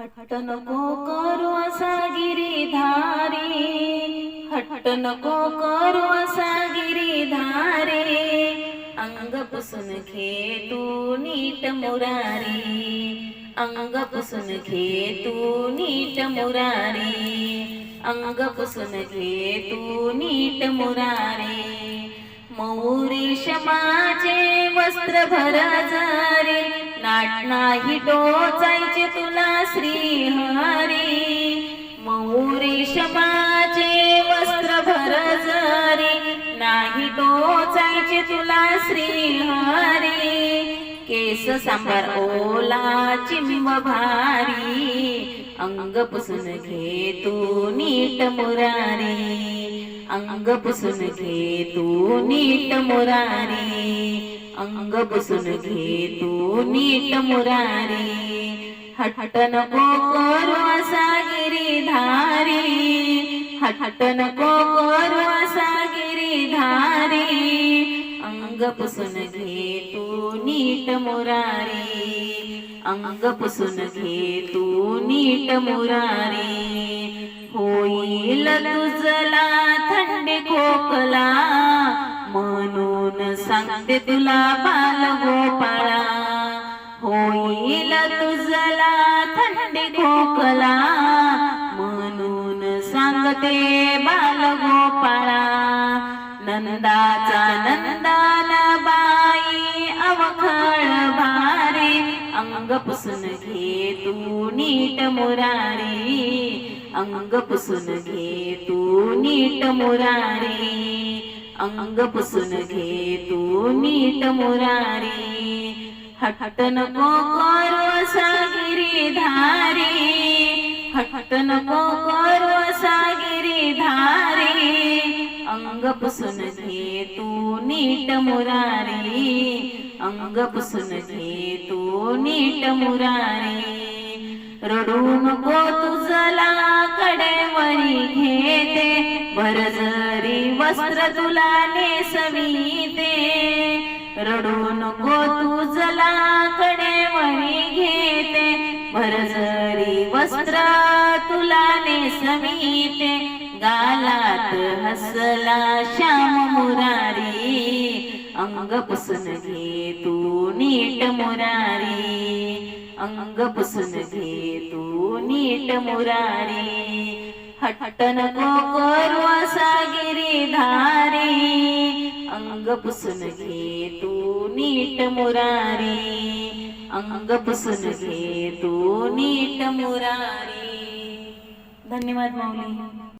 हट्ट नको करू असा गिरीधारी. हट्ट नको करू असा गिरीधारे. अंग पुसून घे तू नीट मुरारी. अंग पुसून घे तू नीट मुरारी. अंग पुसून घे तू नीट मुरारी. मौरी शमाचे वस्त्र भरा जारे. नाट नाही टोचायचे तुला श्री हरी मौरी शमाचे वस्त्र भर जरी नाही टोचायचे तुला श्री हरी केस सांबार ओला चिंब भारी. अंग पुसून घे तू नीट मुरारी. अंग पुसून घे तू नीट मुरारी. अंग पुसून घे तू नीट मुरारी. हट्ट नको करू असा गिरीधारी. हट्ट नको करू असा गिरीधारी. अंग पुसून घे तू नीट मुरारी. अंग पुसून घे तू नीट मुरारी. होईल तुझला थंडी खोकला. सांगते तुला बाल गोपाळा. होईल तुझला थंडी खोकला. म्हणून सांगते बाल गोपाळा. नंदाचा नंदाला बाई अवखळ भारे. अंग पुसून घे तू नीट मुरारी. अंग पुसून घे तू नीट मुरारी. अंग पुसून घे तू नीट मुरारी. हट्ट नको करू सागिरी गिरीधारी. हट्ट नको करू सागिरी गिरीधारी. अंग पुसून घे तू नीट मुरारी. अंग पुसून घे तू नीट मुरारी. रडू नको जरी वस्त्र तुला नेसवीते. रडू नको तुझला कडेवरी घेते. भरजरी वस्त्र तुला नेसवीते. गालात हसला श्याम मुरारी. अंग पुसून घे तू नीट मुरारी. अंग पुसून घे तू नीट मुरारी. हटन नको करू असा गिरीधारी अंग पुसून घे तू नीट मुरारी अंग पुसून घे तू नीट मुरारी. धन्यवाद माऊली.